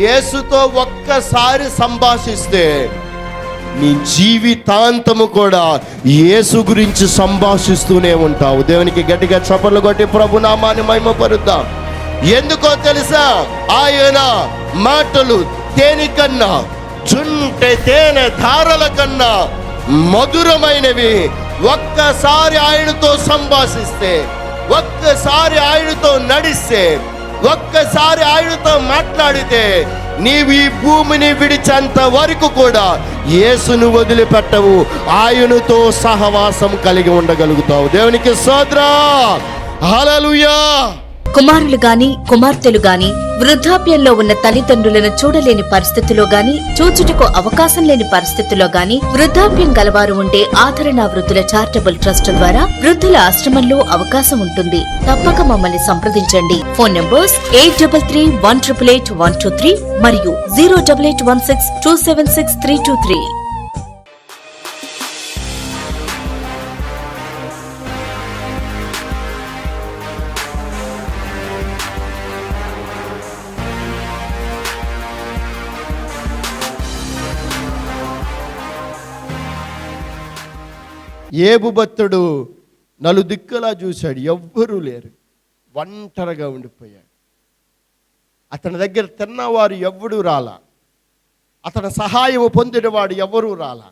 యేసుతో ఒక్కసారి సంభాషిస్తే నీ జీవితాంతము కూడా యేసు గురించి సంభాషిస్తూనే ఉంటావు. దేవునికి గట్టిగా చప్పట్లు కొట్టి ప్రభు నామాన్ని మహిమపరుద్దాం. ఎందుకో తెలుసా? ఆయన మాటలు తేనికన్నా చుంటె తేనె ధారల కన్నా మధురమైనవి. ఒక్కసారి ఆయనతో సంభాషిస్తే ఒక్కసారి ఆయనతో నడిస్తే ఒక్కసారి ఆయనతో మాట్లాడితే నీవు ఈ భూమిని విడిచేంత వరకు కూడా యేసును వదిలిపెట్టవు. ఆయనతో సహవాసం కలిగి ఉండగలుగుతావు. దేవునికి సోదరా హలలుయా కుమారులు గాని కుమార్తెలు గాని వృద్ధాప్యంలో ఉన్న తల్లిదండ్రులను చూడలేని పరిస్థితిలో గాని చూచుటకు అవకాశం లేని పరిస్థితిలో గాని వృద్ధాప్యం గలవారు ఉంటే ఆదరణ వృద్ధుల చారిటబుల్ ట్రస్ట్ ద్వారా వృద్ధుల ఆశ్రమంలో అవకాశం ఉంటుంది. తప్పక మమ్మల్ని సంప్రదించండి. Phone numbers eight double three one triple eight one two three మరియు zero double eight one six two seven six three two three ఏబుభత్తుడు నలుదిక్కులా చూశాడు. ఎవ్వరూ లేరు. ఒంటరిగా ఉండిపోయాడు. అతని దగ్గర తిన్నవారు ఎవ్వడూ రాలా. అతని సహాయం పొందినవాడు ఎవరూ రాలా.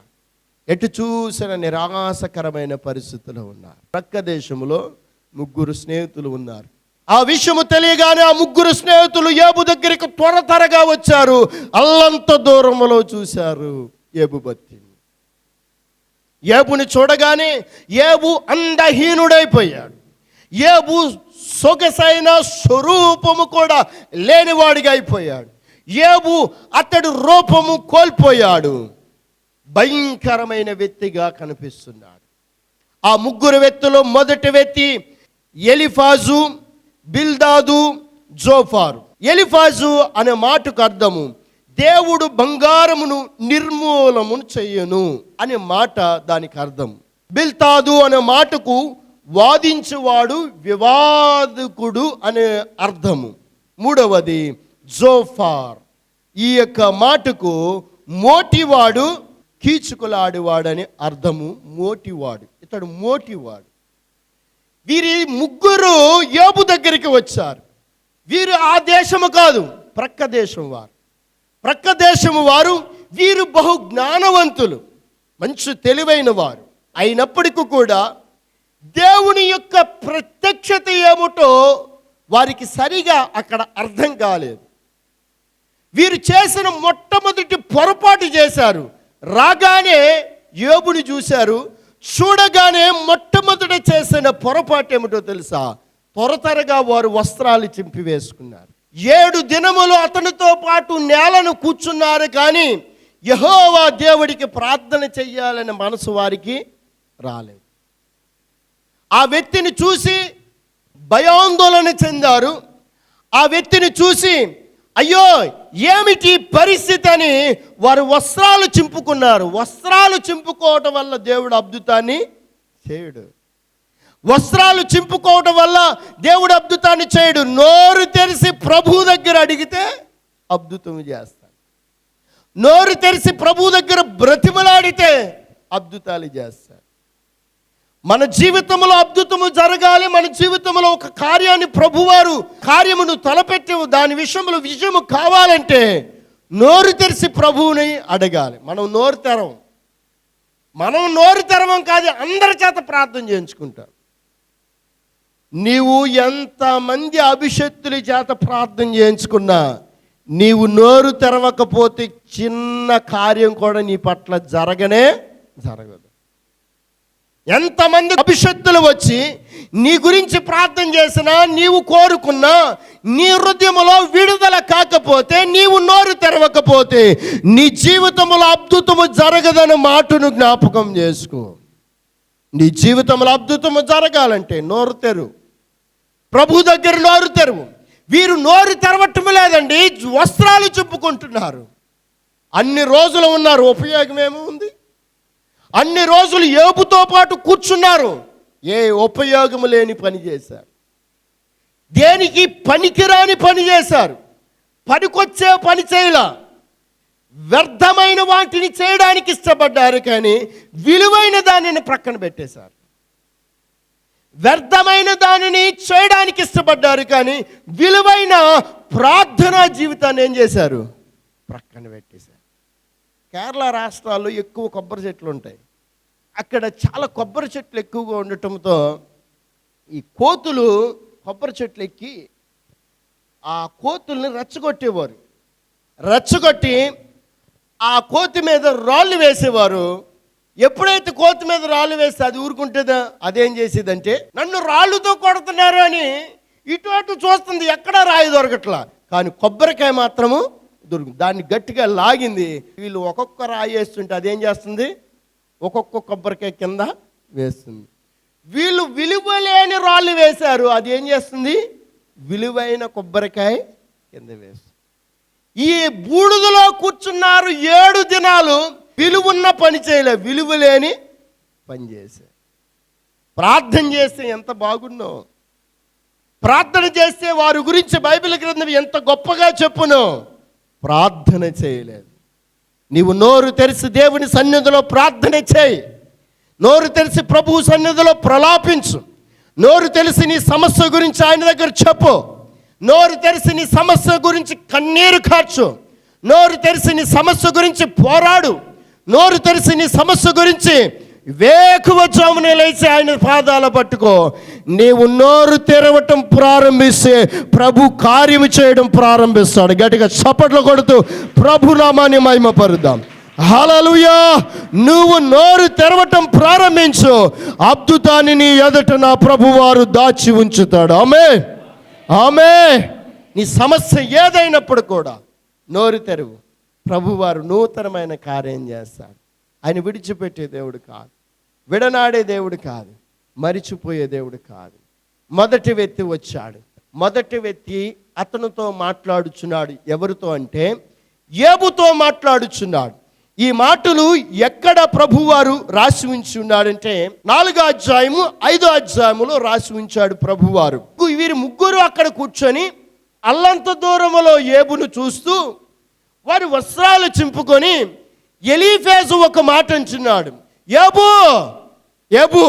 ఎటు చూసిన నిరాశకరమైన పరిస్థితిలో ఉన్నారు. ప్రక్క దేశంలో ముగ్గురు స్నేహితులు ఉన్నారు. ఆ విషయము తెలియగానే ఆ ముగ్గురు స్నేహితులు ఏబు దగ్గరికి త్వర త్వరగా వచ్చారు. అల్లంత దూరంలో చూశారు ఏబు బత్తిని ఏబుని చూడగానే ఏబు అందహీనుడైపోయాడు. ఏబు సొగసైన స్వరూపము కూడా లేనివాడిగా అయిపోయాడు. ఏబు అతడు రూపము కోల్పోయాడు. భయంకరమైన వ్యక్తిగా కనిపిస్తున్నాడు. ఆ ముగ్గురు వ్యక్తులు మొదటి వ్యక్తి ఎలిఫాజు బిల్దాదు జోఫారు. ఎలిఫాజు అనే మాటకు అర్థము దేవుడు బంగారమును నిర్మూలమును చెయ్యను అనే మాట దానికి అర్థం. బిల్తాదు అనే మాటకు వాదించువాడు వివాదకుడు అనే అర్థము. మూడవది జోఫార్. ఈ యొక్క మాటకు మోటివాడు కీచుకులాడివాడని అర్థము. మోటివాడు. ఇతడు మోటివాడు. వీరి ముగ్గురు యోబు దగ్గరికి వచ్చారు. వీరు ఆ దేశము కాదు ప్రక్క దేశం వారు. ప్రక్క దేశము వారు వీరు బహు జ్ఞానవంతులు మంచి తెలివైన వారు. అయినప్పటికీ కూడా దేవుని యొక్క ప్రత్యక్షత ఏమిటో వారికి సరిగా అక్కడ అర్థం కాలేదు. వీరు చేసిన మొట్టమొదటి పొరపాటు చేశారు. రాగానే యోబుని చూశారు. చూడగానే మొట్టమొదట చేసిన పొరపాటు ఏమిటో తెలుసా? త్వరతరగా వారు వస్త్రాలు చింపివేసుకున్నారు. ఏడు దినములు అతనితో పాటు నేలను కూర్చున్నారు కానీ యహోవా దేవుడికి ప్రార్థన చెయ్యాలని మనసు వారికి రాలేదు. ఆ వ్యక్తిని చూసి భయాందోళన చెందారు. ఆ వ్యక్తిని చూసి అయ్యో ఏమిటి పరిస్థితి? అని వారు వస్త్రాలు చింపుకున్నారు. వస్త్రాలు చింపుకోవటం వల్ల దేవుడు అద్భుతాన్ని చేయడు. వస్త్రాలు చింపుకోవటం వల్ల దేవుడు అద్భుతాన్ని చేయడు. నోరు తెరిసి ప్రభు దగ్గర అడిగితే అద్భుతం చేస్తాడు. నోరు తెరిసి ప్రభు దగ్గర బ్రతిమలాడితే అద్భుతాలు చేస్తాడు. మన జీవితంలో అద్భుతము జరగాలి. మన జీవితంలో ఒక కార్యాన్ని ప్రభువారు కార్యమును తలపెట్టి దాని విషయంలో విజయము కావాలంటే నోరు తెరిసి ప్రభువుని అడగాలి. మనం నోరు తెరం మనం నోరు తెరవం కాదు అందరి చేత ప్రార్థన చేయించుకుంటాం. నీవు ఎంతమంది అభిషక్తుల చేత ప్రార్థన చేయించుకున్నా నీవు నోరు తెరవకపోతే చిన్న కార్యం కూడా నీ పట్ల జరగనే జరగదు. ఎంతమంది అభిషక్తులు వచ్చి నీ గురించి ప్రార్థన చేసినా నీవు కోరుకున్నా నీ హృదయములో విడుదల కాకపోతే నీవు నోరు తెరవకపోతే నీ జీవితంలో అద్భుతము జరగదని మాటను జ్ఞాపకం చేసుకో. నీ జీవితంలో అద్భుతము జరగాలంటే నోరు తెరు. ప్రభు దగ్గర నోరు తెరువు. వీరు నోరు తెరవటం లేదండి వస్త్రాలు చెప్పుకుంటున్నారు అన్ని రోజులు ఉన్నారు ఉపయోగం ఏమి ఉంది? అన్ని రోజులు ఏపుతో పాటు కూర్చున్నారు ఏ ఉపయోగము లేని పని చేశారు. దేనికి పనికిరాని పని చేశారు? పనికొచ్చే పని చేయలా. వ్యర్థమైన వాటిని చేయడానికి ఇష్టపడ్డారు కానీ విలువైన దానిని ప్రక్కన పెట్టేశారు. వ్యర్థమైన దానిని చేయడానికి ఇష్టపడ్డారు కానీ విలువైన ప్రార్థనా జీవితాన్ని ఏం చేశారు? ప్రక్కన పెట్టేశారు. కేరళ రాష్ట్రాల్లో ఎక్కువ కొబ్బరి చెట్లు ఉంటాయి. అక్కడ చాలా కొబ్బరి చెట్లు ఎక్కువగా ఉండటంతో ఈ కోతులు కొబ్బరి చెట్లు ఎక్కి ఆ కోతుల్ని రెచ్చగొట్టేవారు. రెచ్చగొట్టి ఆ కోతి మీద రాళ్ళు వేసేవారు. ఎప్పుడైతే కోతి మీద రాళ్ళు వేస్తే అది ఊరుకుంటుందా? అదేం చేసేదంటే నన్ను రాళ్ళుతో కొడుతున్నారు అని ఇటు అటు చూస్తుంది ఎక్కడా రాయి దొరకట్లా. కానీ కొబ్బరికాయ మాత్రము దొరుకుతుంది దాన్ని గట్టిగా లాగింది. వీళ్ళు ఒక్కొక్క రాయి వేస్తుంటే అదేం చేస్తుంది? ఒక్కొక్క కొబ్బరికాయ కింద వేస్తుంది. వీళ్ళు విలువ లేని రాళ్ళు వేశారు అది ఏం చేస్తుంది? విలువైన కొబ్బరికాయ కింద వేస్తుంది. ఈ బూడిదలో కూర్చున్నారు ఏడు దినాలు విలువున్న పని చేయలే విలువ లేని పని చేసే. ప్రార్థన చేస్తే ఎంత బాగున్నో ప్రార్థన చేస్తే వారి గురించి బైబిల్ గ్రంథం ఎంత గొప్పగా చెప్పును ప్రార్థన చేయలేదు. నీవు నోరు తెరిచి దేవుని సన్నిధిలో ప్రార్థన చేయి. నోరు తెరిచి ప్రభువు సన్నిధిలో ప్రలాపించు. నోరు తెలిసి నీ సమస్య గురించి ఆయన దగ్గర చెప్పు. నోరు తెరిచి నీ సమస్య గురించి కన్నీరు కార్చు. నోరు తెరిచి నీ సమస్య గురించి పోరాడు. నోరు తెరిచి నీ సమస్య గురించి వేకువజామున లేచి ఆయన పాదాల పట్టుకో. నీవు నోరు తెరవటం ప్రారంభిస్తే ప్రభు కార్యము చేయడం ప్రారంభిస్తాడు. గట్టిగా చప్పట్లు కొడుతూ ప్రభు నామాన్ని మహిమపరుద్దాం. హలలుయా నువ్వు నోరు తెరవటం ప్రారంభించు. అద్భుతాన్ని నీ ఎదుట నా ప్రభువారు దాచి ఉంచుతాడు. ఆమె! ఆమె! నీ సమస్య ఏదైనప్పుడు కూడా నోరు తెరువు. ప్రభువారు నూతనమైన కార్యం చేస్తాడు ఆయన విడిచిపెట్టే దేవుడు కాదు. విడనాడే దేవుడు కాదు. మరిచిపోయే దేవుడు కాదు. మొదటి వ్యక్తి వచ్చాడు. మొదటి వ్యక్తి అతనితో మాట్లాడుచున్నాడు. ఎవరితో అంటే ఏబుతో మాట్లాడుచున్నాడు. ఈ మాటలు ఎక్కడ ప్రభువారు రాసి ఉంచి ఉన్నాడంటే నాలుగో అధ్యాయము ఐదో అధ్యాయములో రాసి ఉంచాడు ప్రభువారు. వీరి ముగ్గురు అక్కడ కూర్చొని అల్లంత దూరములో ఏబును చూస్తూ వారి వస్త్రాలు చింపుకొని ఎలీఫేజు ఒక మాట అంచున్నాడు ఏబు ఏబు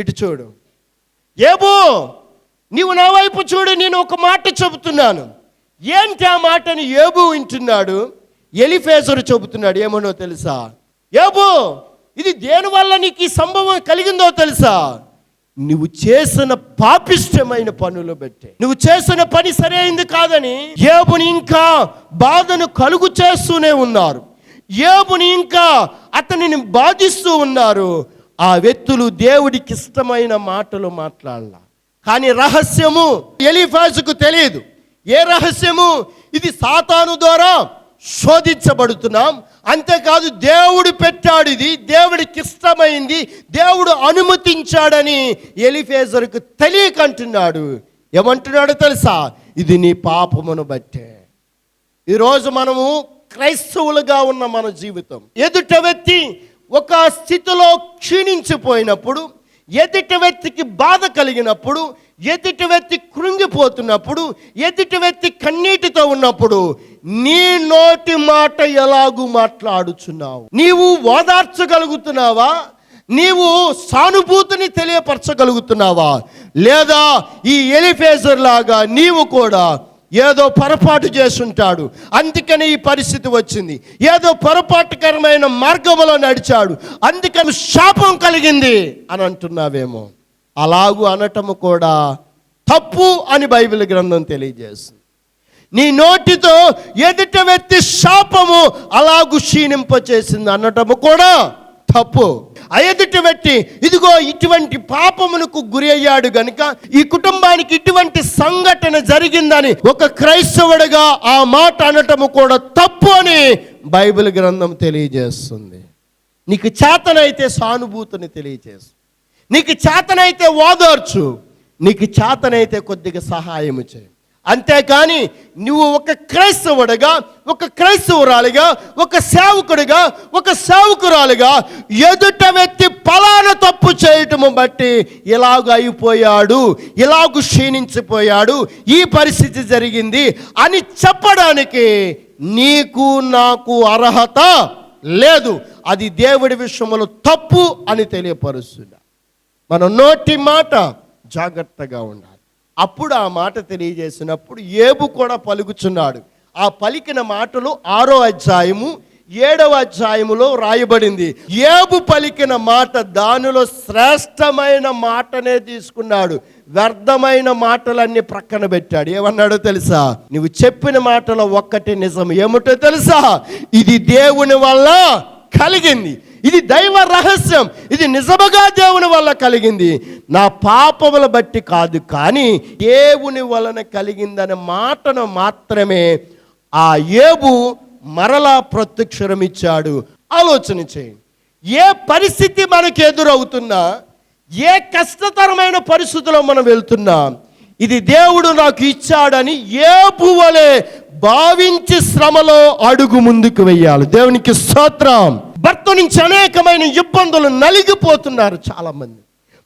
ఇటు చూడు. ఏబు నీవు నా వైపు చూడు నేను ఒక మాట చెబుతున్నాను. ఏంటి ఆ మాటని ఏబు వింటున్నాడు? ఎలిఫేజరు చెబుతున్నాడు ఏమనో తెలుసా? ఏబు ఇది దేనివల్ల నీకు ఈ సంభవం కలిగిందో తెలుసా? నువ్వు చేసిన పాపిష్టమైన పనులు బట్టే నువ్వు చేసిన పని సరైంది కాదని ఏబుని ఇంకా బాధను కలుగు చేస్తూనే ఉన్నారు. ఏబుని ఇంకా అతనిని బాధిస్తూ ఉన్నారు. ఆ వ్యక్తులు దేవుడికి ఇష్టమైన మాటలు మాట్లాడాల. కానీ రహస్యము ఎలిఫాజుకు తెలియదు. ఏ రహస్యము? ఇది సాతాను ద్వారా శోధించబడుతున్నాం. అంతేకాదు దేవుడు పెట్టాడు ఇది దేవుడికి ఇష్టమైంది దేవుడు అనుమతించాడని ఎలిఫేజర్కు తెలియకంటున్నాడు. ఏమంటున్నాడో తెలుసా? ఇది నీ పాపమును బట్టే. ఈరోజు మనము క్రైస్తవులుగా ఉన్న మన జీవితం. ఎదుట వ్యక్తి ఒక స్థితిలో క్షీణించిపోయినప్పుడు ఎదుట వ్యక్తికి బాధ కలిగినప్పుడు ఎదుటి వ్యక్తి కృంగిపోతున్నప్పుడు ఎదుటి వ్యక్తి కన్నీటితో ఉన్నప్పుడు నీ నోటి మాట ఎలాగూ మాట్లాడుచున్నావు? నీవు ఓదార్చగలుగుతున్నావా? నీవు సానుభూతిని తెలియపరచగలుగుతున్నావా? లేదా ఈ ఎలిఫేజర్ లాగా నీవు కూడా ఏదో పొరపాటు చేసుంటాడు. అందుకని ఈ పరిస్థితి వచ్చింది. ఏదో పొరపాటుకరమైన మార్గంలో నడిచాడు. అందుకని శాపం కలిగింది అని అంటున్నావేమో. అలాగూ అనటము కూడా తప్పు అని బైబిల్ గ్రంథం తెలియజేస్తుంది. నీ నోటితో ఎదుట వ్యక్తి శాపము అలాగు క్షీణింపచేసింది అనటము కూడా తప్పు. ఆ ఎదుటి వ్యక్తి ఇదిగో ఇటువంటి పాపమునకు గురి అయ్యాడు గనుక ఈ కుటుంబానికి ఇటువంటి సంఘటన జరిగిందని ఒక క్రైస్తవుడిగా ఆ మాట అనటము కూడా తప్పు అని బైబిల్ గ్రంథం తెలియజేస్తుంది. నీకు చేతనైతే సానుభూతిని తెలియజేస్తుంది. నీకు చేతనైతే ఓదార్చు నీకు చేతనైతే కొద్దిగా సహాయము చేయి. అంతేకాని నువ్వు ఒక క్రైస్తవుడిగా ఒక క్రైస్తవురాలిగా ఒక సేవకుడిగా ఒక సేవకురాలిగా ఎదుట వ్యక్తి పలాన తప్పు చేయటము బట్టి ఇలాగ అయిపోయాడు ఇలాగ క్షీణించిపోయాడు ఈ పరిస్థితి జరిగింది అని చెప్పడానికి నీకు నాకు అర్హత లేదు. అది దేవుడి విషయంలో తప్పు అని తెలియపరుస్తుంది. మన నోటి మాట జాగ్రత్తగా ఉండాలి. అప్పుడు ఆ మాట తెలియజేసినప్పుడు ఏబు కూడా పలుకుచున్నాడు. ఆ పలికిన మాటలు ఆరో అధ్యాయము ఏడవ అధ్యాయములో రాయబడింది. ఏబు పలికిన మాట దానిలో శ్రేష్టమైన మాటనే తీసుకున్నాడు. వ్యర్థమైన మాటలన్నీ ప్రక్కన పెట్టాడు. ఏమన్నాడో తెలుసా? నువ్వు చెప్పిన మాటలో ఒక్కటి నిజం. ఏమిటో తెలుసా? ఇది దేవుని వల్ల కలిగింది. ఇది దైవ రహస్యం. ఇది నిజముగా దేవుని వల్ల కలిగింది. నా పాపముల బట్టి కాదు కానీ దేవుని వలన కలిగిందనే మాటను మాత్రమే ఆ ఏబు మరలా ప్రత్యక్షరం ఇచ్చాడు ఆలోచన చేయండి ఏ పరిస్థితి మనకు ఎదురవుతున్నా ఏ కష్టతరమైన పరిస్థితిలో మనం వెళ్తున్నా ఇది దేవుడు నాకు ఇచ్చాడని ఏ పువ్వలే భావించి శ్రమలో అడుగు ముందుకు వెయ్యాలి. దేవునికి స్తోత్రం. భర్త నుంచి అనేకమైన ఇబ్బందులు నలిగిపోతున్నారు చాలా మంది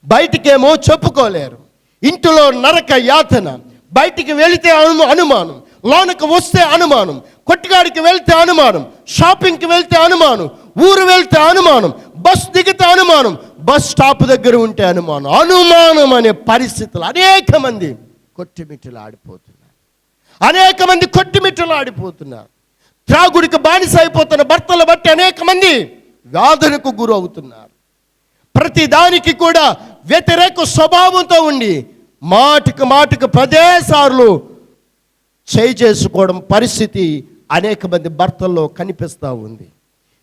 బయటికేమో చెప్పుకోలేరు. ఇంటిలో నరక యాతన బయటికి వెళితే అను అనుమానం లోనకు వస్తే అనుమానం కొట్టుగాడికి వెళ్తే అనుమానం షాపింగ్కి వెళ్తే అనుమానం ఊరు వెళ్తే అనుమానం బస్ దిగితే అనుమానం బస్ స్టాప్ దగ్గర ఉంటే అనుమానం. అనుమానం అనే పరిస్థితులు అనేక మంది కొట్టిమిట్టలు అనేక మంది కొట్టిమిట్టలు ఆడిపోతున్నారు త్రాగుడికి బానిస అయిపోతున్న భర్తలు బట్టి అనేక మంది వ్యాధులకు గురవుతున్నారు. ప్రతి దానికి కూడా వ్యతిరేక స్వభావంతో ఉండి మాటికి మాటికి పదేసార్లు చేయి చేసుకోవడం పరిస్థితి అనేక మంది భర్తల్లో కనిపిస్తూ ఉంది.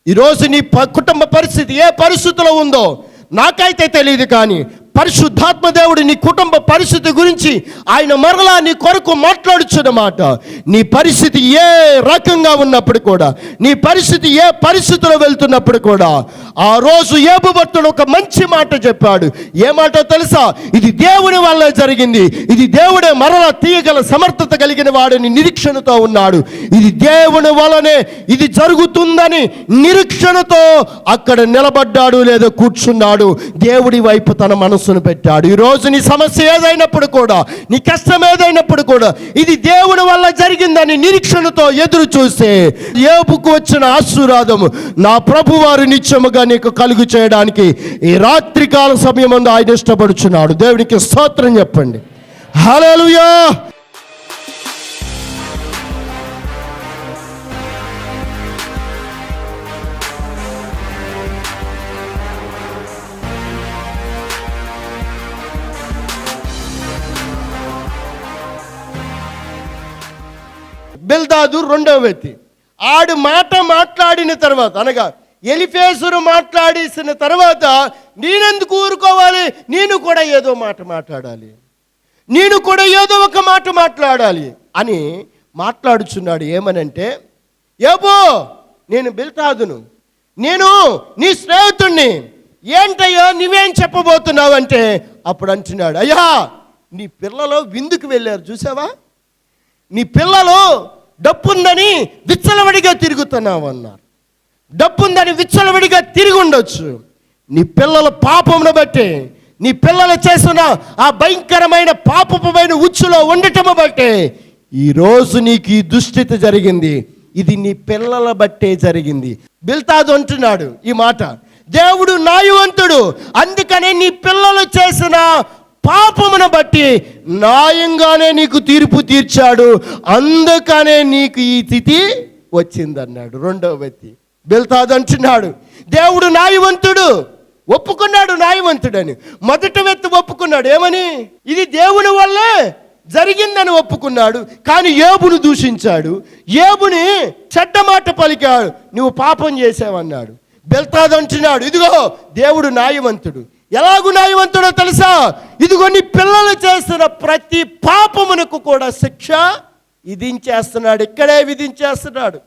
ఈరోజు నీ ప- కుటుంబ పరిస్థితి ఏ పరిస్థితిలో ఉందో నాకైతే తెలియదు కానీ పరిశుద్ధాత్మ దేవుడు నీ కుటుంబ పరిస్థితి గురించి ఆయన మరలా నీ కొరకు మాట్లాడుచున్నమాట. నీ పరిస్థితి ఏ రకంగా ఉన్నప్పుడు కూడా నీ పరిస్థితి ఏ పరిస్థితిలో వెళ్తున్నప్పుడు కూడా ఆ రోజు ఏబు భక్తుడు ఒక మంచి మాట చెప్పాడు. ఏ మాట తెలుసా? ఇది దేవుని వల్ల జరిగింది. ఇది దేవుడే మరలా తీయగల సమర్థత కలిగిన వాడని నిరీక్షణతో ఉన్నాడు. ఇది దేవుని వలనే ఇది జరుగుతుందని నిరీక్షణతో అక్కడ నిలబడ్డాడు లేదా కూర్చున్నాడు. దేవుడి వైపు తన మనసు మనసును పెట్టాడు. ఈ రోజు నీ సమస్య ఏదైనప్పుడు కూడా నీ కష్టం ఏదైనప్పుడు కూడా ఇది దేవుని వల్ల జరిగిందని నిరీక్షణతో ఎదురు చూస్తే ఏపుకు వచ్చిన ఆశీర్వాదము నా ప్రభువారు నిత్యముగా నీకు కలుగు చేయడానికి ఈ రాత్రికాల సమయం ఆయన ఇష్టపడుచున్నాడు. దేవునికి స్తోత్రం చెప్పండి. హలో బిల్దాదు రెండవ వ్యక్తి. ఆడు మాట మాట్లాడిన తర్వాత అనగా ఎలిఫేసురు మాట్లాడేసిన తర్వాత నేనెందుకు ఊరుకోవాలి? నేను కూడా ఏదో మాట మాట్లాడాలి. నేను కూడా ఏదో ఒక మాట మాట్లాడాలి. అని మాట్లాడుచున్నాడు. ఏమనంటే ఏబో నేను బిల్తాదును. నేను నీ స్నేహితుణ్ణి. ఏంటయ్యా నువ్వేం చెప్పబోతున్నావు? అంటే అప్పుడు అంటున్నాడు అయ్యా నీ పిల్లలు విందుకు వెళ్ళారు చూసావా? నీ పిల్లలు డబ్బుందని విచ్చలవిడిగా తిరుగుతున్నావు అన్నారు డబ్బుందని విచ్చలవిడిగా తిరిగి ఉండొచ్చు నీ పిల్లల పాపమును బట్టి నీ పిల్లలు చేసిన ఆ భయంకరమైన పాపమైన ఉచ్చులో ఉండటము బట్టి ఈరోజు నీకు ఈ దుస్థితి జరిగింది. ఇది నీ పిల్లల బట్టే జరిగింది. బిల్తాదు అంటున్నాడు ఈ మాట. దేవుడు నాయువంతుడు అందుకనే నీ పిల్లలు చేసిన పాపమును బట్టి న్యాయంగానే నీకు తీర్పు తీర్చాడు. అందుకనే నీకు ఈ స్థితి వచ్చిందన్నాడు రెండవ వ్యక్తి. బెల్తాదు అంటున్నాడు దేవుడు న్యాయవంతుడు ఒప్పుకున్నాడు న్యాయవంతుడని. మొదటి వ్యక్తి ఒప్పుకున్నాడు ఏమని? ఇది దేవుని వల్లే జరిగిందని ఒప్పుకున్నాడు కానీ ఏబును దూషించాడు. ఏబుని చెడ్డ మాట పలికాడు నువ్వు పాపం చేసావన్నాడు బెల్తాదు ఇదిగో దేవుడు న్యాయవంతుడు. ఎలాగు న్యాయవంతుడో తెలుసా? ఇదిగో నీ పిల్లలు చేస్తున్న ప్రతి పాపమునకు కూడా శిక్ష విధించేస్తున్నాడు. ఇక్కడే విధించేస్తున్నాడు.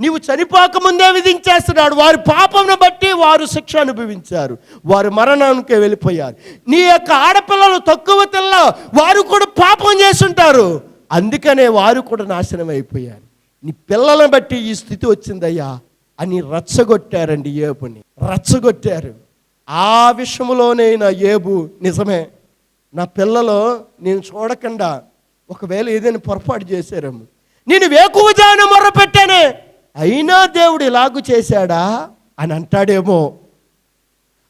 నీవు చనిపోక ముందే విధించేస్తున్నాడు. వారి పాపమును బట్టి వారు శిక్ష అనుభవించారు. వారు మరణానికి వెళ్ళిపోయారు. నీ యొక్క ఆడపిల్లలు తక్కువ తెల్ల వారు కూడా పాపం చేస్తుంటారు. అందుకనే వారు కూడా నాశనం అయిపోయారు. నీ పిల్లలను బట్టి ఈ స్థితి వచ్చిందయ్యా అని రచ్చగొట్టారండి ఏబుని. రచ్చగొట్టారు. ఆ విషయంలోనైనా ఏబు నిజమే. నా పిల్లలు నేను చూడకుండా ఒకవేళ ఏదైనా పొరపాటు చేశారేమో. నేను వేకువజాను మొర్రపెట్టానే. అయినా దేవుడు ఇలాగు చేశాడా అని అంటాడేమో.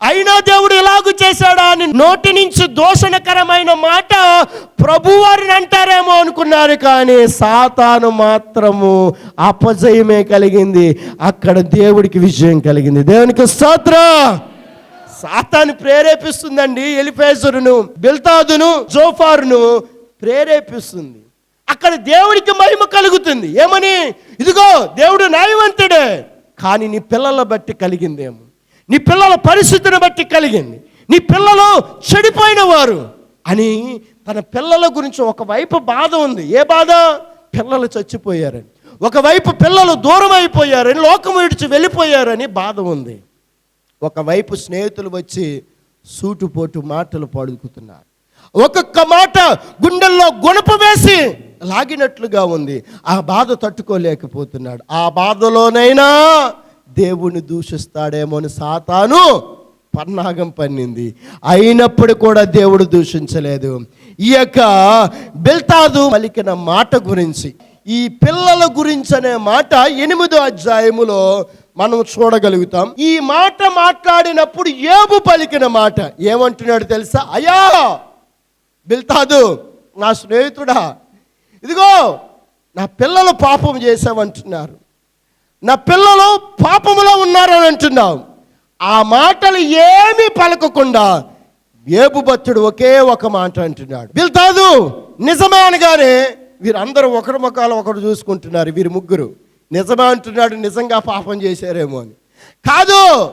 అయినా దేవుడు ఇలాగు చేశాడా అని నోటి నుంచి దోషణకరమైన మాట ప్రభువారిని అంటారేమో అనుకున్నారు కానీ సాతాను మాత్రము అపజయమే కలిగింది. అక్కడ దేవుడికి విజయం కలిగింది. దేవునికి స్తోత్రం. సాతాను ప్రేరేపిస్తుందండి ఎలిఫేజరును బిల్తాదును జోఫారును ప్రేరేపిస్తుంది. అక్కడ దేవుడికి మహిమ కలుగుతుంది. ఏమని? ఇదిగో దేవుడు న్యాయవంతుడే. కానీ నీ పిల్లల బట్టి కలిగిందేమో. నీ పిల్లల పరిస్థితిని బట్టి కలిగింది. నీ పిల్లలు చెడిపోయిన వారు అని తన పిల్లల గురించి ఒకవైపు బాధ ఉంది. ఏ బాధ? పిల్లలు చచ్చిపోయారని. ఒకవైపు పిల్లలు దూరం అయిపోయారని లోకం విడిచి వెళ్ళిపోయారని బాధ ఉంది. ఒకవైపు స్నేహితులు వచ్చి సూటుపోటు మాటలు పడుకుతున్నారు. ఒక్కొక్క మాట గుండెల్లో గుణపు వేసి లాగినట్లుగా ఉంది. ఆ బాధ తట్టుకోలేకపోతున్నాడు. ఆ బాధలోనైనా దేవుని దూషిస్తాడేమో అని సాతాను పన్నాగం పన్నింది. అయినప్పుడు కూడా దేవుడు దూషించలేదు. ఈ యొక్క బెల్తాదు పలికిన మాట గురించి ఈ పిల్లల గురించి అనే మాట ఎనిమిదో అధ్యాయములో మనం చూడగలుగుతాం. ఈ మాట మాట్లాడినప్పుడు ఏబు పలికిన మాట. ఏమంటున్నాడు తెలుసా? అయ్యా! బిల్తాదు నా స్నేహితుడా ఇదిగో నా పిల్లలు పాపం చేసావంటున్నారు నా పిల్లలు పాపములో ఉన్నారని అంటున్నావు. ఆ మాటలు ఏమీ పలకకుండా ఏబు భక్తుడు ఒకే ఒక మాట అంటున్నాడు. బిల్తాదు నిజమే అనగానే వీరందరూ ఒకరి ముఖాలు ఒకరు చూసుకుంటున్నారు వీరు ముగ్గురు. నిజమే అంటున్నాడు నిజంగా పాపం చేశారేమో అని. కాదు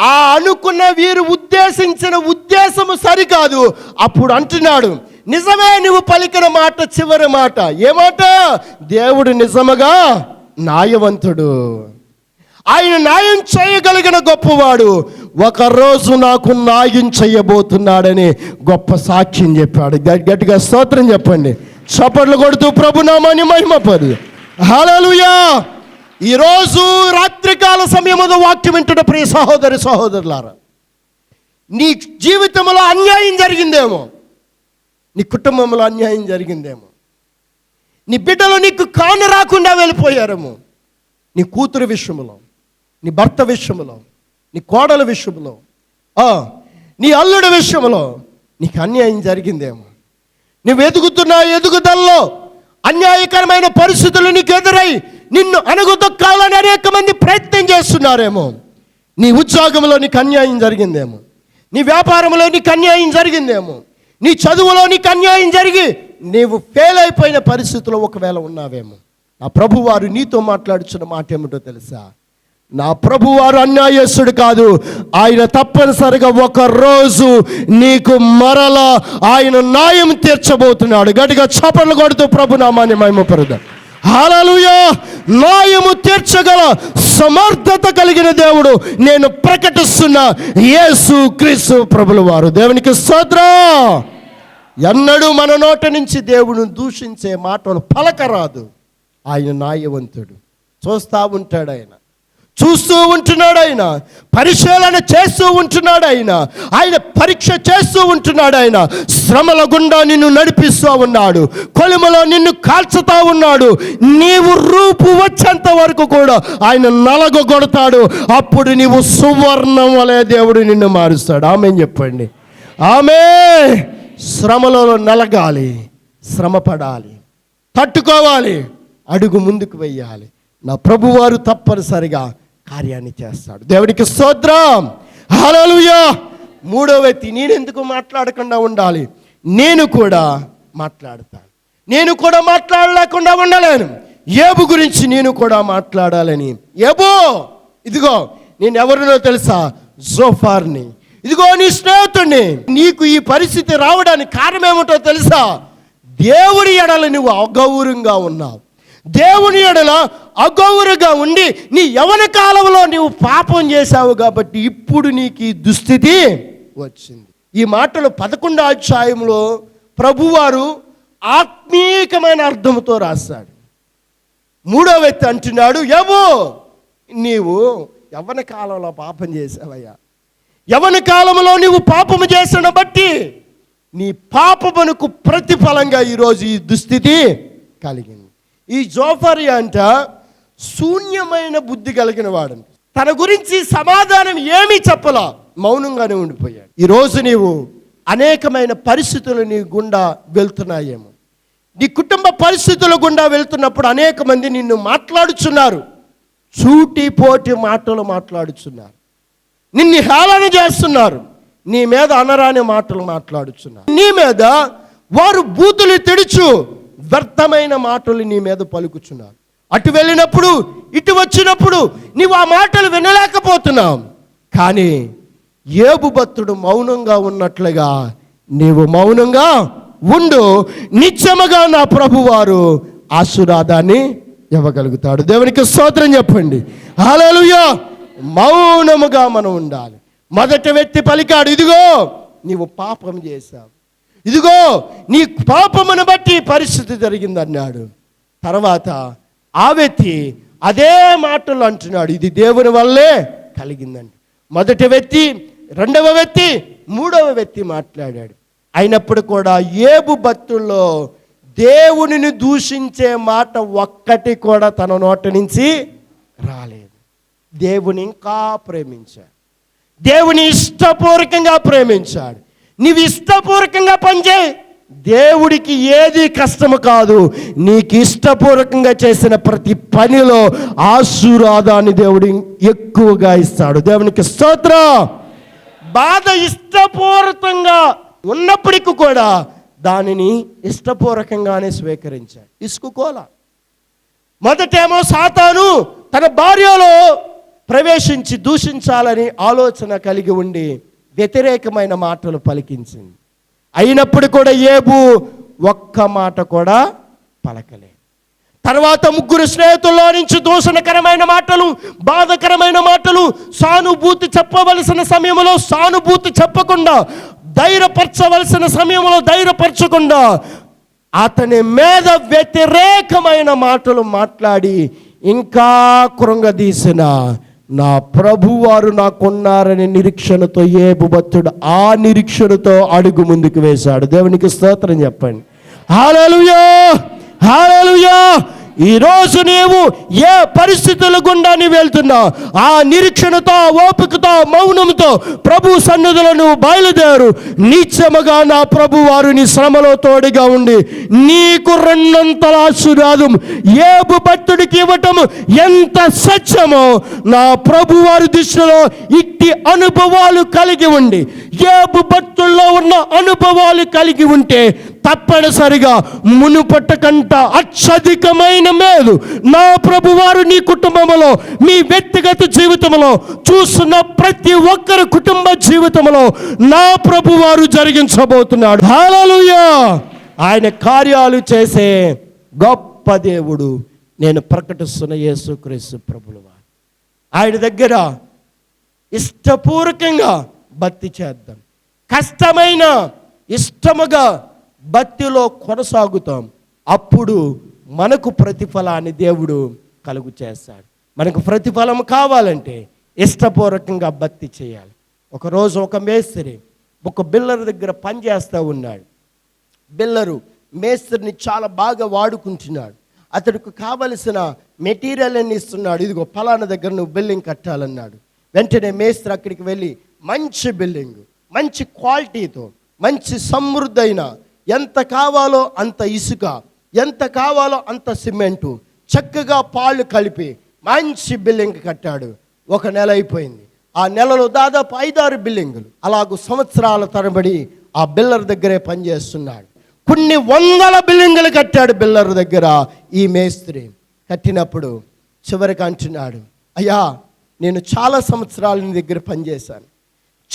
ఆ అనుకున్న వీరు ఉద్దేశించిన ఉద్దేశము సరికాదు. అప్పుడు అంటున్నాడు నిజమే నువ్వు పలికిన మాట చివరి మాట. ఏ మాట దేవుడు నిజముగా న్యాయవంతుడు. ఆయన న్యాయం చేయగలిగిన గొప్పవాడు. ఒకరోజు నాకు న్యాయం చేయబోతున్నాడని గొప్ప సాక్ష్యం చెప్పాడు. గట్టిగా స్తోత్రం చెప్పండి. చప్పట్లు కొడుతూ ప్రభునామాని మహిమపరు హల్లెలూయా. ఈరోజు రాత్రికాల సమయములో వాక్యం వింటున్న ప్రియ సహోదరి సహోదరులారా నీ జీవితంలో అన్యాయం జరిగిందేమో నీ కుటుంబంలో అన్యాయం జరిగిందేమో నీ బిడ్డలు నీకు కాను రాకుండా వెళ్ళిపోయారేమో నీ కూతురు విషయంలో నీ భర్త విషయంలో నీ కోడల విషయంలో ఆ, నీ అల్లుడి విషయంలో నీకు అన్యాయం జరిగిందేమో. నువ్వు ఎదుగుతున్న ఎదుగుదల్లో అన్యాయకరమైన పరిస్థితులు నీకు ఎదురై నిన్ను అనగుదొక్కాలని అనేక మంది ప్రయత్నం చేస్తున్నారేమో. నీ ఉద్యోగంలో నీకు అన్యాయం జరిగిందేమో. నీ వ్యాపారంలో నీకు అన్యాయం జరిగిందేమో. నీ చదువులో నీకు అన్యాయం జరిగి నీవు ఫెయిల్ అయిపోయిన పరిస్థితిలో ఒకవేళ ఉన్నావేమో. నా ప్రభువారు నీతో మాట్లాడుచున్న మాట ఏమిటో తెలుసా? నా ప్రభువారు అన్యాయస్తుడు కాదు. ఆయన తప్పనిసరిగా ఒక రోజు నీకు మరల ఆయన న్యాయం తీర్చబోతున్నాడు. గట్టిగా చపలు కొడుతూ ప్రభు నామాన్ని మహిమపరుదాం హాలలుయా న్యాయము తీర్చగల సమర్థత కలిగిన దేవుడు నేను ప్రకటిస్తున్న యేసు క్రీస్తు ప్రభుల వారు. దేవునికి స్తోత్రం! ఎన్నడూ మన నోట నుంచి దేవుని దూషించే మాటలు పలకరాదు. ఆయన న్యాయవంతుడు. చూస్తూ ఉంటాడు ఆయన. చూస్తూ ఉంటున్నాడు ఆయన. పరిశీలన చేస్తూ ఉంటున్నాడు ఆయన. ఆయన పరీక్ష చేస్తూ ఉంటున్నాడు ఆయన. శ్రమల గుండా నిన్ను నడిపిస్తూ ఉన్నాడు. కొలిమలో నిన్ను కాల్చుతా ఉన్నాడు. నీవు రూపు వచ్చేంత వరకు కూడా ఆయన నలగొడతాడు అప్పుడు నీవు సువర్ణం వలె దేవుడు నిన్ను మారుస్తాడు. ఆమె చెప్పండి. ఆమె శ్రమలో నలగాలి శ్రమపడాలి తట్టుకోవాలి అడుగు ముందుకు వెయ్యాలి నా ప్రభువారు తప్పనిసరిగా కార్యాన్ని చేస్తాడు. దేవుడికి స్తోత్రం. హల్లెలూయా. మూడో వ్యక్తి నేను ఎందుకు మాట్లాడకుండా ఉండాలి? నేను కూడా మాట్లాడతాను. నేను కూడా మాట్లాడలేకుండా ఉండలేను. ఏబు గురించి నేను కూడా మాట్లాడాలని. ఏబో ఇదిగో నేను ఎవరినో తెలుసా? జోఫార్ని. ఇదిగో నీ స్నేహితుడిని నీకు ఈ పరిస్థితి రావడానికి కారణం ఏమిటో తెలుసా? దేవుడి ఎడలు నువ్వు అగౌరవంగా ఉన్నావు. దేవుని ఎడల అగౌరుగా ఉండి నీ యవన కాలంలో నీవు పాపం చేశావు కాబట్టి ఇప్పుడు నీకు ఈ దుస్థితి వచ్చింది. ఈ మాటలు పదకొండో అధ్యాయంలో ప్రభువారు ఆత్మీయకమైన అర్థంతో రాశాడు. మూడో వ్యక్తి అంటున్నాడు ఎవో నీవు యవ్వన కాలంలో పాపం చేసావయ్యా యవన కాలంలో నీవు పాపము చేసిన బట్టి నీ పాపమునకు ప్రతిఫలంగా ఈరోజు ఈ దుస్థితి కలిగింది. ఈ జోఫరి అంట శూన్యమైన బుద్ధి కలిగిన వాడని. తన గురించి సమాధానం ఏమీ చెప్పలా. మౌనంగానే ఉండిపోయాడు. ఈరోజు నీవు అనేకమైన పరిస్థితులు నీ గుండా వెళ్తున్నాయేమో. నీ కుటుంబ పరిస్థితుల గుండా వెళ్తున్నప్పుడు అనేక మంది నిన్ను మాట్లాడుచున్నారు. చూటి పోటి మాటలు మాట్లాడుచున్నారు. నిన్ను హేళన చేస్తున్నారు. నీ మీద అనరాని మాటలు మాట్లాడుచున్నారు. నీ మీద వారు బూతులు తెడుచు వ్యర్థమైన మాటలు నీ మీద పలుకుచున్నారు అటు వెళ్ళినప్పుడు ఇటు వచ్చినప్పుడు నీవు ఆ మాటలు వినలేకపోతున్నావు. కానీ ఏబు భక్తుడు మౌనంగా ఉన్నట్లుగా నీవు మౌనంగా ఉండు. నిత్యముగా నా ప్రభువారు ఆశీర్వాదాన్ని ఇవ్వగలుగుతాడు. దేవునికి స్తోత్రం చెప్పండి. హల్లెలూయా! మౌనముగా మనం ఉండాలి. మొదటి వ్యక్తి పలికాడు ఇదిగో నీవు పాపం చేశావు. ఇదిగో నీ పాపమును బట్టి పరిస్థితి పరిస్థితి జరిగిందన్నాడు. తర్వాత ఆ వ్యక్తి అదే మాటలు అంటున్నాడు. ఇది దేవుని వల్లే కలిగిందండి. మొదటి వ్యక్తి రెండవ వ్యక్తి మూడవ వ్యక్తి మాట్లాడాడు. అయినప్పుడు కూడా ఏబు భక్తుల్లో దేవునిని దూషించే మాట ఒక్కటి కూడా తన నోట నుంచి రాలేదు. దేవుని ఇంకా ప్రేమించాడు. దేవుని ఇష్టపూర్వకంగా ప్రేమించాడు. నీవు ఇష్టపూర్వకంగా పనిచేయి దేవుడికి ఏది కష్టము కాదు. నీకు ఇష్టపూర్వకంగా చేసిన ప్రతి పనిలో ఆశీర్వాదాన్ని దేవుడు ఎక్కువగా ఇస్తాడు. దేవునికి స్తోత్రం. బాధ ఇష్టపూర్వకంగా ఉన్నప్పటికీ కూడా దానిని ఇష్టపూర్వకంగానే స్వీకరించాడు. ఇసుకుకోల. మొదటేమో సాతాను తన భార్యలో ప్రవేశించి దూషించాలని ఆలోచన కలిగి ఉండి వ్యతిరేకమైన మాటలు పలికించింది. అయినప్పుడు కూడా ఏబు ఒక్క మాట కూడా పలకలే తర్వాత ముగ్గురు స్నేహితుల్లో నుంచి దూషణకరమైన మాటలు బాధకరమైన మాటలు సానుభూతి చెప్పవలసిన సమయంలో సానుభూతి చెప్పకుండా ధైర్యపరచవలసిన సమయంలో ధైర్యపరచకుండా అతని మీద వ్యతిరేకమైన మాటలు మాట్లాడి ఇంకా కృంగదీసిన నా ప్రభువారు నాకున్నారనే నిరీక్షణతో ఏ భక్తుడు ఆ నిరీక్షణతో అడుగు ముందుకు వేశాడు. దేవునికి స్తోత్రం చెప్పండి. హాలలుయా హాలలుయా ఈరోజు నీవు ఏ పరిస్థితుల గుండా నీవు వెళ్తున్నావు? ఆ నిరీక్షణతో ఓపికతో మౌనంతో ప్రభు సన్నిధిలో నువ్వు బయలుదేరు. నిత్యముగా నా ప్రభు వారు నీ శ్రమలో తోడుగా ఉండి నీకు రెండంతల ఆశీర్వాదం ఏబు భక్తుడికి ఇవ్వటం ఎంత సత్యమో నా ప్రభు వారి దృష్టిలో ఇట్టి అనుభవాలు కలిగి ఉండి ఏబు భక్తుల్లో ఉన్న అనుభవాలు కలిగి ఉంటే తప్పనిసరిగా మునుపట్ట కంట అత్యధికమైన మేలు నా ప్రభువారు నీ కుటుంబంలో మీ వ్యక్తిగత జీవితంలో చూస్తున్న ప్రతి ఒక్కరి కుటుంబ జీవితంలో నా ప్రభువారు జరిగించబోతున్నాడు. హాలలుయా ఆయన కార్యాలు చేసే గొప్ప దేవుడు నేను ప్రకటిస్తున్న యేసుక్రీస్తు ప్రభులు ఆయన దగ్గర ఇష్టపూర్వకంగా భక్తి చేద్దాం. కష్టమైన ఇష్టముగా భక్తిలో కొనసాగుతాం. అప్పుడు మనకు ప్రతిఫలాన్ని దేవుడు కలుగు చేస్తాడు. మనకు ప్రతిఫలం కావాలంటే ఇష్టపూర్వకంగా భక్తి చేయాలి. ఒకరోజు ఒక మేస్త్రి ఒక బిల్లర్ దగ్గర పనిచేస్తూ ఉన్నాడు. బిల్లరు మేస్త్రిని చాలా బాగా వాడుకుంటున్నాడు. అతడికి కావలసిన మెటీరియల్ అన్ని ఇస్తున్నాడు. ఇదిగో ఫలానా దగ్గర నువ్వు బిల్డింగ్ కట్టాలన్నాడు. వెంటనే మేస్త్రి అక్కడికి వెళ్ళి మంచి బిల్డింగ్ మంచి క్వాలిటీతో మంచి సమృద్ధైన ఎంత కావాలో అంత ఇసుక ఎంత కావాలో అంత సిమెంటు చక్కగా పాళ్ళు కలిపి మంచి బిల్డింగ్ కట్టాడు. ఒక నెల అయిపోయింది. ఆ నెలలో దాదాపు ఐదారు బిల్డింగులు. అలాగూ సంవత్సరాల తరబడి ఆ బిల్లర్ దగ్గరే పనిచేస్తున్నాడు. కొన్ని వందల బిల్డింగులు కట్టాడు బిల్లర్ దగ్గర ఈ మేస్త్రి. కట్టినప్పుడు చివరికి అంటున్నాడు అయ్యా నేను చాలా సంవత్సరాల నీ దగ్గర పనిచేశాను.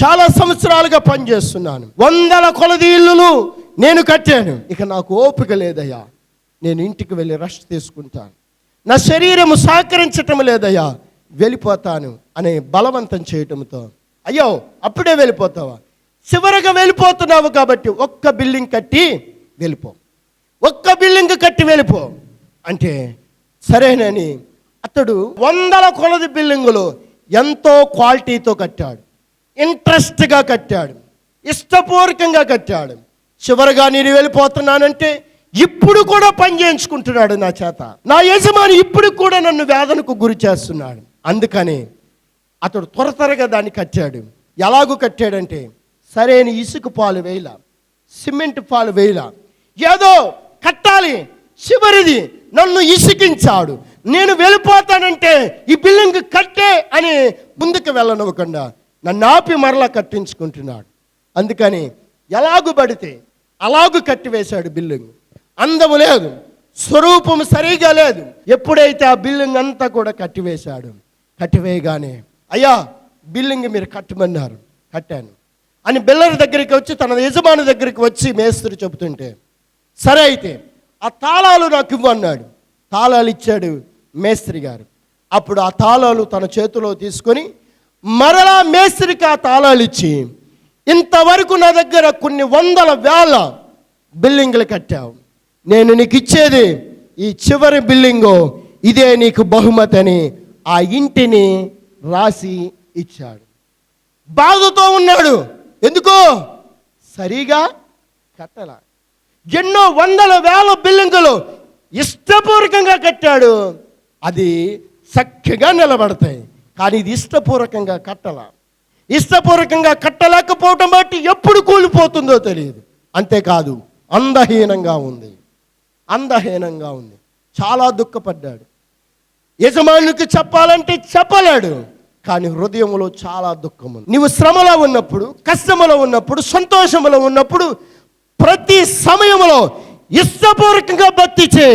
చాలా సంవత్సరాలుగా పనిచేస్తున్నాను. వందల కొలది ఇల్లులు నేను కట్టాను. ఇక నాకు ఓపిక లేదయ్యా. నేను ఇంటికి వెళ్ళి రెస్ట్ తీసుకుంటాను. నా శరీరము సహకరించటం లేదయ్యా. వెళ్ళిపోతాను అనే బలవంతం చేయటంతో. అయ్యో అప్పుడే వెళ్ళిపోతావా? చివరగా వెళ్ళిపోతున్నావు కాబట్టి ఒక్క బిల్డింగ్ కట్టి వెళ్ళిపో. ఒక్క బిల్డింగ్ కట్టి వెళ్ళిపో. అంటే సరేనని అతడు వందల కొలది బిల్డింగులు ఎంతో క్వాలిటీతో కట్టాడు. ఇంట్రెస్ట్గా కట్టాడు. ఇష్టపూర్వకంగా కట్టాడు. చివరిగా నేను వెళ్ళిపోతున్నానంటే ఇప్పుడు కూడా పని చేయించుకుంటున్నాడు నా చేత. నా యజమాని ఇప్పుడు కూడా నన్ను వేదనకు గురి చేస్తున్నాడు. అందుకని అతడు త్వర త్వరగా దాన్ని కట్టాడు. ఎలాగూ కట్టాడంటే సరైన ఇసుక పాలు వేయల సిమెంట్ పాలు వేయల. ఏదో కట్టాలి చివరిది నన్ను ఇసుకించాడు. నేను వెళ్ళిపోతానంటే ఈ బిల్డింగ్ కట్టే అని ముందుకు వెళ్ళనివ్వకుండా నన్ను ఆపి మరలా కట్టించుకుంటున్నాడు. అందుకని ఎలాగు పడితే అలాగు కట్టివేశాడు బిల్డింగ్ అందము లేదు. స్వరూపం సరిగా లేదు. ఎప్పుడైతే ఆ బిల్డింగ్ అంతా కూడా కట్టివేశాడు? కట్టివేయగానే. అయ్యా బిల్డింగ్ మీరు కట్టమన్నారు. కట్టాను. అని బిల్లర్ దగ్గరికి వచ్చి తన యజమాని దగ్గరికి వచ్చి మేస్త్రి చెబుతుంటే సరే అయితే ఆ తాళాలు నాకు ఇవ్వు అన్నాడు. తాళాలు ఇచ్చాడు మేస్త్రి గారు. అప్పుడు ఆ తాళాలు తన చేతిలో తీసుకొని మరలా మేస్త్రికి ఆ తాళాలు ఇచ్చి ఇంతవరకు నా దగ్గర కొన్ని వందల వేల బిల్డింగ్లు కట్టావు. నేను నీకు ఇచ్చేది ఈ చివరి బిల్డింగు ఇదే నీకు బహుమతి అని ఆ ఇంటిని రాసి ఇచ్చాడు. బాధతో ఉన్నాడు. ఎందుకో? సరిగా కట్టల. ఎన్నో వందల వేల బిల్డింగులు ఇష్టపూర్వకంగా కట్టాడు. అది చక్కగా నిలబడతాయి. కానీ ఇది ఇష్టపూర్వకంగా కట్టల. ఇష్టపూర్వకంగా కట్టలేకపోవటం బట్టి ఎప్పుడు కూలిపోతుందో తెలియదు. అంతేకాదు అందహీనంగా ఉంది. అందహీనంగా ఉంది. చాలా దుఃఖపడ్డాడు. యజమానునికి చెప్పాలంటే చెప్పలేడు కానీ హృదయంలో చాలా దుఃఖం ఉంది నీవు శ్రమలో ఉన్నప్పుడు కష్టములో ఉన్నప్పుడు సంతోషములో ఉన్నప్పుడు ప్రతి సమయంలో ఇష్టపూర్వకంగా భక్తి చే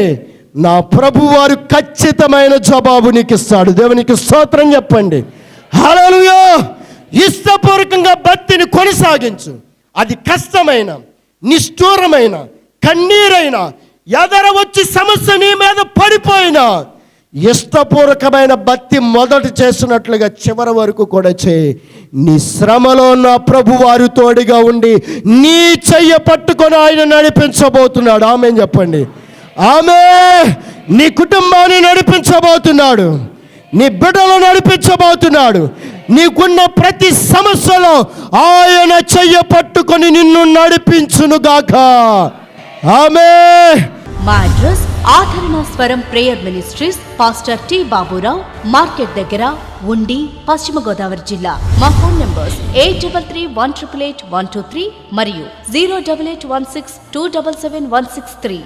నా ప్రభువారు ఖచ్చితమైన జవాబు నీకు ఇస్తాడు దేవునికి స్తోత్రం చెప్పండి. హలో ఇష్టపూర్వకంగా భక్తిని కొనసాగించు. అది కష్టమైన నిష్ఠూరమైన కన్నీరైన ఎదర వచ్చి సమస్య నీ మీద పడిపోయినా ఇష్టపూర్వకమైన భక్తి మొదట చేసినట్లుగా చివరి వరకు కూడా చేయి. నీ శ్రమలో నా ప్రభు వారు తోడుగా ఉండి నీ చెయ్య పట్టుకొని ఆయన నడిపించబోతున్నాడు. ఆమె చెప్పండి. ఆమె నీ కుటుంబాన్ని నడిపించబోతున్నాడు. నీ బిడ్డలు నడిపించబోతున్నాడు. నీకున్న ప్రతి సమస్యలో ఆయన చెయ్య పట్టుకొని నిన్ను నడిపించునుగాక ఆమె. మా address Aadarana Swaram prayer ministries pastor T Baburao market దగ్గర ఉండి పశ్చిమ గోదావరి జిల్లా. మా phone numbers eight double three one triple eight one two three మరియు zero double eight one six two double seven one six three.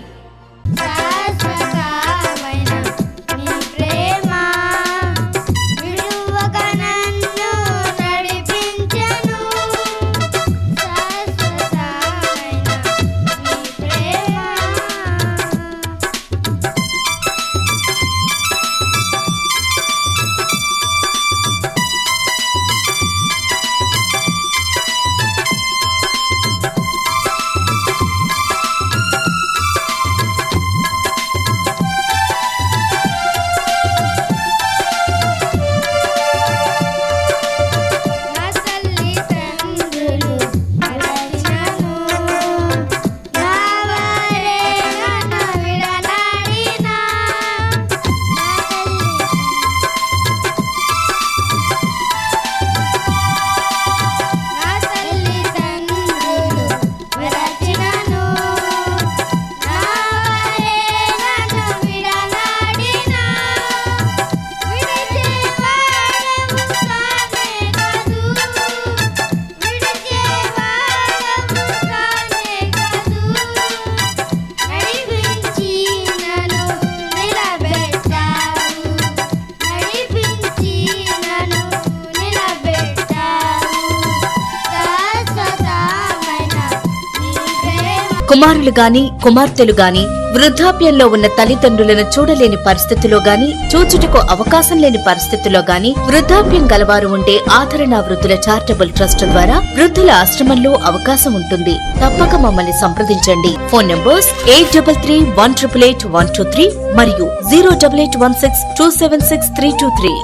కుమారులు గాని కుమార్తెలు గాని వృద్ధాప్యంలో ఉన్న తల్లిదండ్రులను చూడలేని పరిస్థితిలో గాని చూచుటకు అవకాశం లేని పరిస్థితిలో గాని వృద్ధాప్యం గలవారు ఉంటే ఆదరణ వృద్ధుల చారిటబుల్ ట్రస్ట్ ద్వారా వృద్ధుల ఆశ్రమంలో అవకాశం ఉంటుంది. తప్పక మమ్మల్ని సంప్రదించండి. Phone numbers eight double three one triple eight one two three మరియు zero double eight one six two seven six three two three.